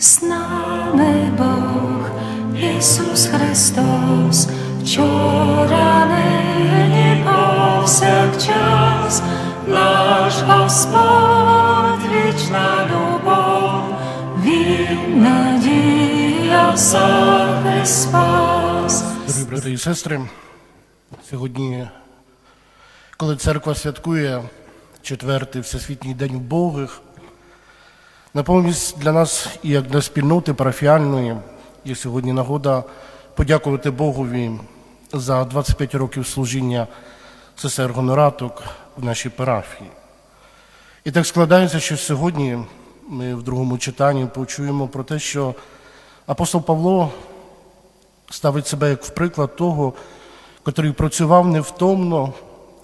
З нами Бог Ісус Христос, вчора нині повсякчас, наш Господь вічна любов, Він надія спас. Дорогі брати і сестри, сьогодні, коли церква святкує четвертий Всесвітній день убогих, наповність для нас і як для спільноти парафіальної є сьогодні нагода подякувати Богові за 25 років служіння сестер гонораток в нашій парафії. І так складається, що сьогодні ми в другому читанні почуємо про те, що апостол Павло ставить себе як в приклад того, котрий працював невтомно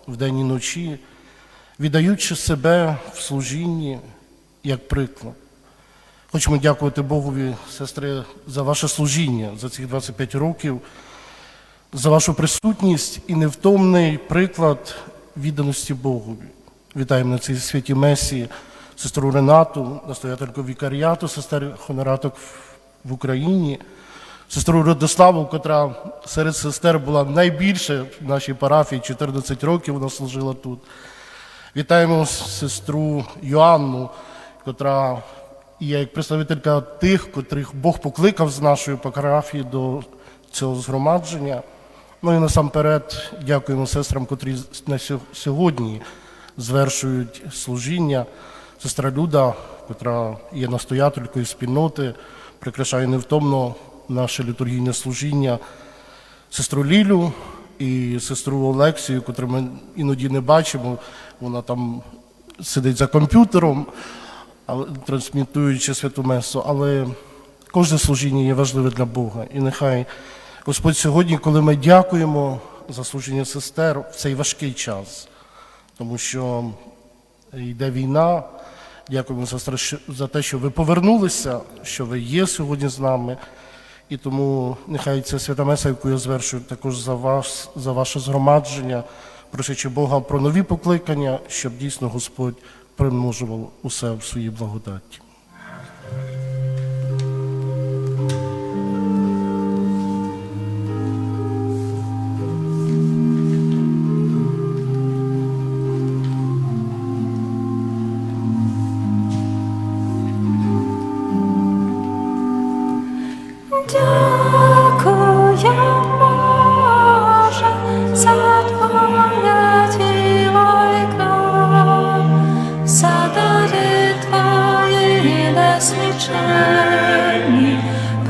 вдень і ночі, віддаючи себе в служінні як приклад. Хочемо дякувати Богові, сестри, за ваше служіння за цих 25 років, за вашу присутність і невтомний приклад відданості Богові. Вітаємо на цій святі Месі сестру Ренату, настоятельку вікаріату, сестер хонораток в Україні, сестру Родославу, котра серед сестер була найбільше в нашій парафії, 14 років вона служила тут. Вітаємо сестру Йоанну, котра є як представителька тих, котрих Бог покликав з нашої парафії до цього згромадження. Ну і насамперед дякуємо сестрам, котрі на сьогодні звершують служіння. Сестра Люда, котра є настоятелькою спільноти, прикрашає невтомно наше літургійне служіння, сестру Лілю і сестру Олексію, котру ми іноді не бачимо. Вона там сидить за комп'ютером, трансмітуючи святу месу. Але кожне служіння є важливе для Бога. І нехай Господь сьогодні, коли ми дякуємо за служіння сестер в цей важкий час, тому що йде війна. Дякуємо за те, що ви повернулися, що ви є сьогодні з нами. І тому нехай ця свята меса, яку я звершую також за вас, за ваше згромадження, просячи Бога про нові покликання, щоб дійсно Господь примножував усе в своїй благодаті.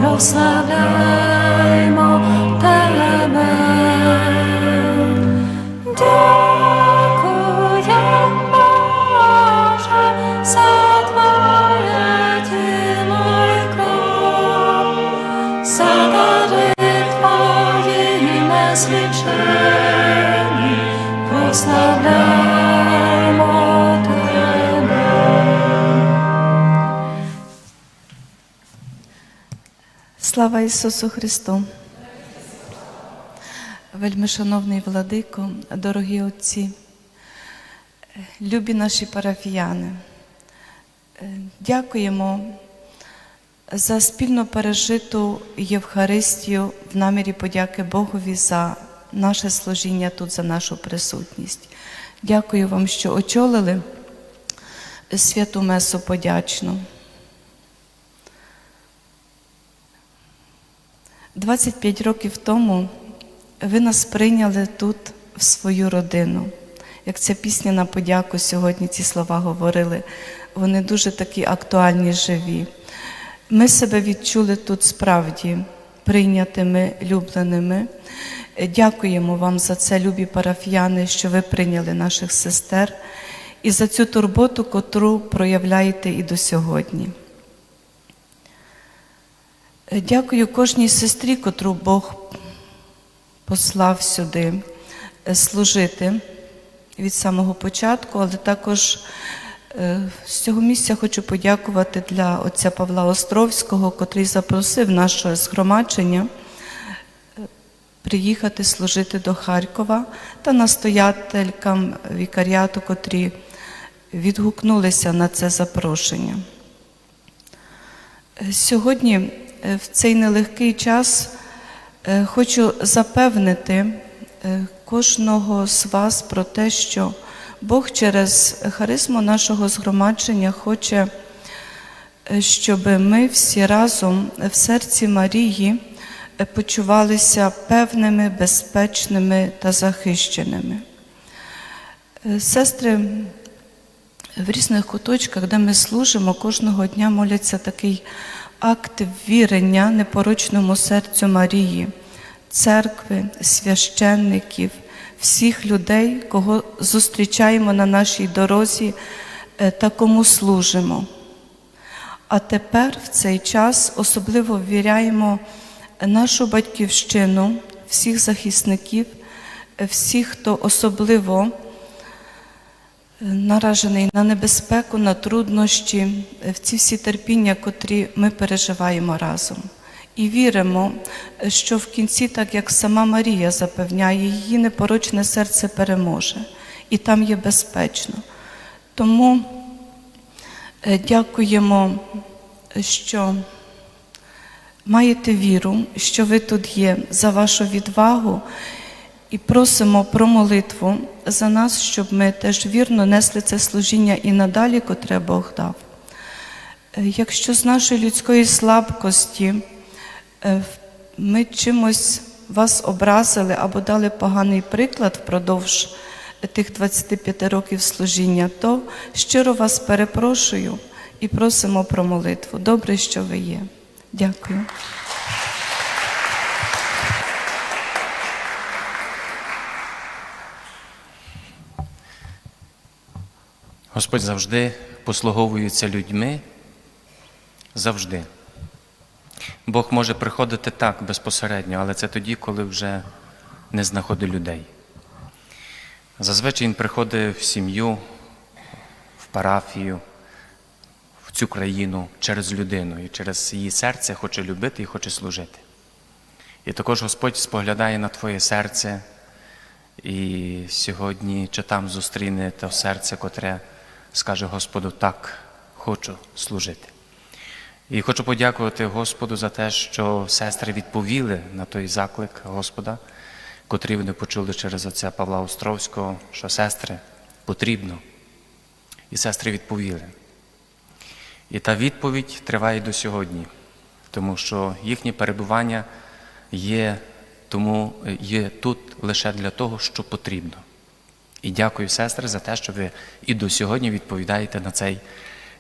Прославляймо Тебе. Дякую, Боже, за Твоє кров, за дари прославляймо Слава Ісусу Христу! Вельми шановний владико, дорогі отці, любі наші парафіяни, е, дякуємо за спільно пережиту Євхаристію в намірі подяки Богові за наше служіння тут, за нашу присутність. Дякую вам, що очолили святу Месу подячну. 25 років тому ви нас прийняли тут в свою родину. Як ця пісня на подяку сьогодні ці слова говорили, вони дуже такі актуальні, живі. Ми себе відчули тут справді прийнятими, любленими. Дякуємо вам за це, любі парафіяни, що ви прийняли наших сестер і за цю турботу, котру проявляєте і до сьогодні. Дякую кожній сестрі, котру Бог послав сюди е, служити від самого початку, але також е, з цього місця хочу подякувати для отця Павла Островського, котрий запросив наше згромадження е, приїхати служити до Харкова та настоятелькам вікаріату, котрі відгукнулися на це запрошення. Е, Сьогодні, е, в цей нелегкий час, е, хочу запевнити е, кожного з вас про те, що Бог через харизму нашого згромадження хоче, е, щоб ми всі разом в серці Марії е, почувалися певними, безпечними та захищеними. Е, Сестри, в різних куточках, де ми служимо, кожного дня моляться такий акт вірення непорочному серцю Марії, церкви, священників, всіх людей, кого зустрічаємо на нашій дорозі е, та кому служимо. А тепер в цей час особливо ввіряємо нашу батьківщину, всіх захисників, е, всіх, хто особливо наражений на небезпеку, на труднощі, в ці всі терпіння, котрі ми переживаємо разом. І віримо, що в кінці, так як сама Марія запевняє, її непорочне серце переможе, і там є безпечно. Тому е, дякуємо, що маєте віру, що ви тут є, за вашу відвагу. І просимо про молитву за нас, щоб ми теж вірно несли це служіння і надалі, котре Бог дав. Е, Якщо з нашої людської слабкості е, ми чимось вас образили або дали поганий приклад впродовж тих 25 років служіння, то щиро вас перепрошую і просимо про молитву. Добре, що ви є. Дякую. Господь завжди послуговується людьми. Завжди. Бог може приходити так безпосередньо, але це тоді, коли вже не знаходить людей. Зазвичай Він приходить в сім'ю, в парафію, в цю країну через людину і через її серце хоче любити і хоче служити. І також Господь споглядає на твоє серце, і сьогодні чи там зустріне те серце, котре скаже Господу, так, хочу служити. І хочу подякувати Господу за те, що сестри відповіли на той заклик Господа, котрий вони почули через отця Павла Островського, що сестри потрібно. І сестри відповіли. І та відповідь триває до сьогодні, тому що їхнє перебування є, тому, є тут лише для того, що потрібно. І дякую, сестри, за те, що ви і до сьогодні відповідаєте на цей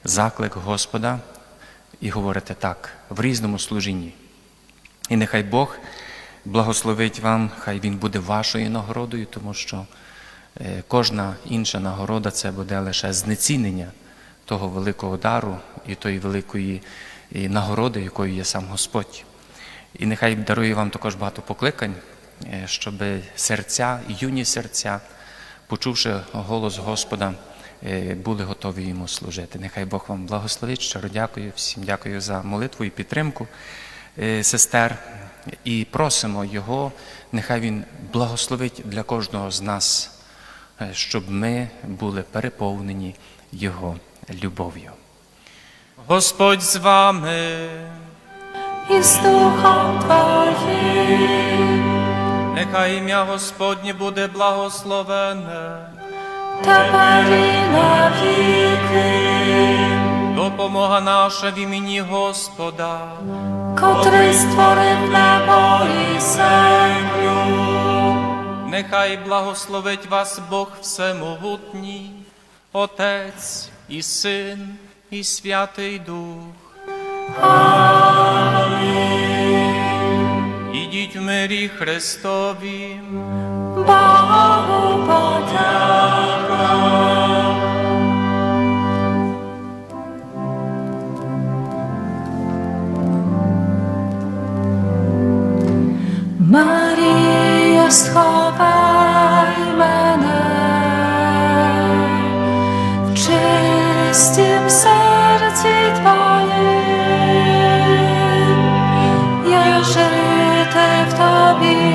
заклик Господа і говорите так в різному служінні. І нехай Бог благословить вам, хай Він буде вашою нагородою, тому що е, кожна інша нагорода це буде лише знецінення того великого дару і тої великої нагороди, якою є сам Господь. І нехай дарує вам також багато покликань, е, щоб серця, юні серця, почувши голос Господа, е, були готові йому служити. Нехай Бог вам благословить. Щиро дякую всім дякую за молитву і підтримку е, сестер. І просимо Його, нехай Він благословить для кожного з нас, е, щоб ми були переповнені Його любов'ю. Господь з вами. z duchem Twoim. Нехай ім'я Господнє буде благословене, і на віки, допомога наша в імені Господа. котрий створив небо і землю. Нехай благословить вас Бог Всемогутній, Отець і Син, і Святий Дух. Ідіть в Христові. Богу подяка. Марія, сховай жити в Тобі